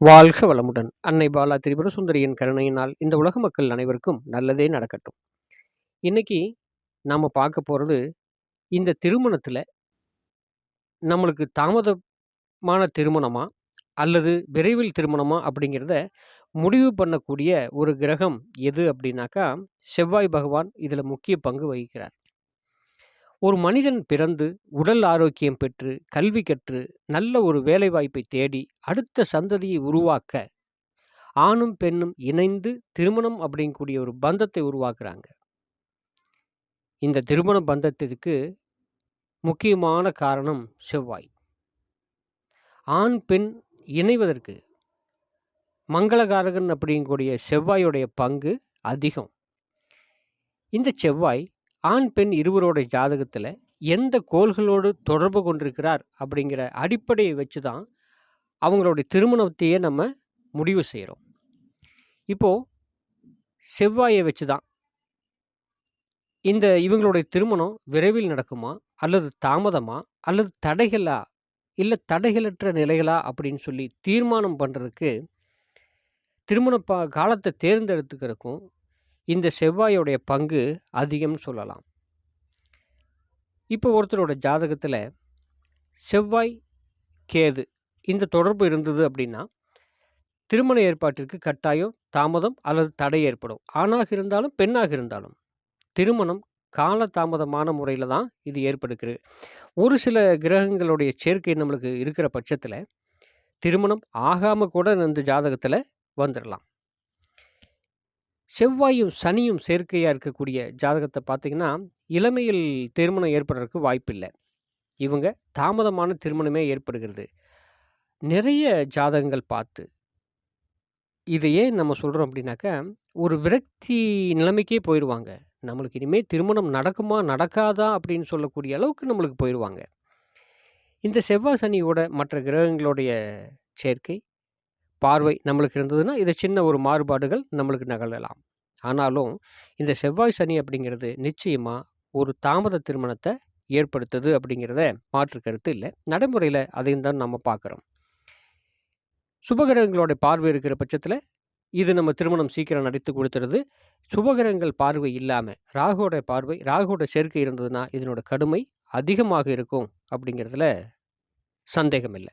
வாழ்க வளமுடன். அன்னை பாலா திரிபுர சுந்தரியின் கருணையினால் இந்த உலக மக்கள் அனைவருக்கும் நல்லதே நடக்கட்டும். இன்னைக்கு நாம் பார்க்க போகிறது இந்த திருமணத்தில் நம்மளுக்கு தாமதமான திருமணமா அல்லது விரைவில் திருமணமா அப்படிங்கிறத முடிவு பண்ணக்கூடிய ஒரு கிரகம் எது அப்படின்னாக்கா செவ்வாய் பகவான் இதில் முக்கிய பங்கு வகிக்கிறார். ஒரு மனிதன் பிறந்து உடல் ஆரோக்கியம் பெற்று கல்வி கற்று நல்ல ஒரு வேலைவாய்ப்பை தேடி அடுத்த சந்ததியை உருவாக்க ஆணும் பெண்ணும் இணைந்து திருமணம் அப்படிங்கக்கூடிய ஒரு பந்தத்தை உருவாக்குறாங்க. இந்த திருமண பந்தத்திற்கு முக்கியமான காரணம் செவ்வாய். ஆண் பெண் இணைவதற்கு மங்களகாரகன் அப்படிங்கக்கூடிய செவ்வாயுடைய பங்கு அதிகம். இந்த செவ்வாய் ஆண் பெண் இருவரோட ஜாதகத்தில் எந்த கோள்களோடு தொடர்பு கொண்டிருக்கிறார் அப்படிங்கிற அடிப்படையை வச்சு தான் அவங்களுடைய திருமணத்தையே நம்ம முடிவு செய்கிறோம் இப்போது செவ்வாயை வச்சு தான் இந்த இவங்களுடைய திருமணம் விரைவில் நடக்குமா? அல்லது தாமதமா? அல்லது தடைகளா? இல்லை தடைகளற்ற நிலைகளா? அப்படின்னு சொல்லி தீர்மானம் பண்ணுறதுக்கு திருமண பா காலத்தை தேர்ந்தெடுத்துக்கிறதுக்கும் இந்த செவ்வாயோடைய பங்கு அதிகம்னு சொல்லலாம். இப்போ ஒருத்தரோட ஜாதகத்தில் செவ்வாய் கேது இந்த தொடர்பு இருந்தது அப்படின்னா திருமண ஏற்பாட்டிற்கு கட்டாயம் தாமதம் அல்லது தடை ஏற்படும். ஆணாக இருந்தாலும் பெண்ணாக இருந்தாலும் திருமணம் கால தாமதமான முறையில் தான் இது ஏற்படுகிறது. ஒரு சில கிரகங்களுடைய சேர்க்கை நம்மளுக்கு இருக்கிற பட்சத்தில் திருமணம் ஆகாமல் கூட இந்த ஜாதகத்தில் வந்துடலாம் செவ்வாயும் சனியும் சேர்க்கையாக இருக்கக்கூடிய ஜாதகத்தை பார்த்தீங்கன்னா இளமையில் திருமணம் ஏற்படுறதுக்கு வாய்ப்பில்லை. இவங்க தாமதமான திருமணமே ஏற்படுகிறது. நிறைய ஜாதகங்கள் பார்த்து இதை ஏன் நம்ம சொல்கிறோம் அப்படின்னாக்கா ஒரு விரக்தி நிலைமைக்கே போயிடுவாங்க நம்மளுக்கு இனிமேல் திருமணம் நடக்குமா நடக்காதா அப்படின்னு சொல்லக்கூடிய அளவுக்கு நம்மளுக்கு போயிடுவாங்க இந்த செவ்வாய் சனியோட மற்ற கிரகங்களுடைய சேர்க்கை பார்வை நம்மளுக்கு இருந்ததுன்னா இதை சின்ன ஒரு மாறுபாடுகள் நம்மளுக்கு நகழலாம். ஆனாலும் இந்த செவ்வாய் சனி அப்படிங்கிறது நிச்சயமாக ஒரு தாமத திருமணத்தை ஏற்படுத்துது அப்படிங்கிறத மாற்று கருத்து இல்லை. நடைமுறையில் அதையும் தான் நம்ம பார்க்குறோம். சுபகிரகங்களோட பார்வை இருக்கிற பட்சத்தில் இது நம்ம திருமணம் சீக்கிரம் நடித்து கொடுத்துருது. சுபகிரகங்கள் பார்வை இல்லாமல் ராகுவோட பார்வை ராகுவோட சேர்க்கை இருந்ததுன்னா இதனோட கடுமை அதிகமாக இருக்கும் அப்படிங்கிறதுல சந்தேகம் இல்லை.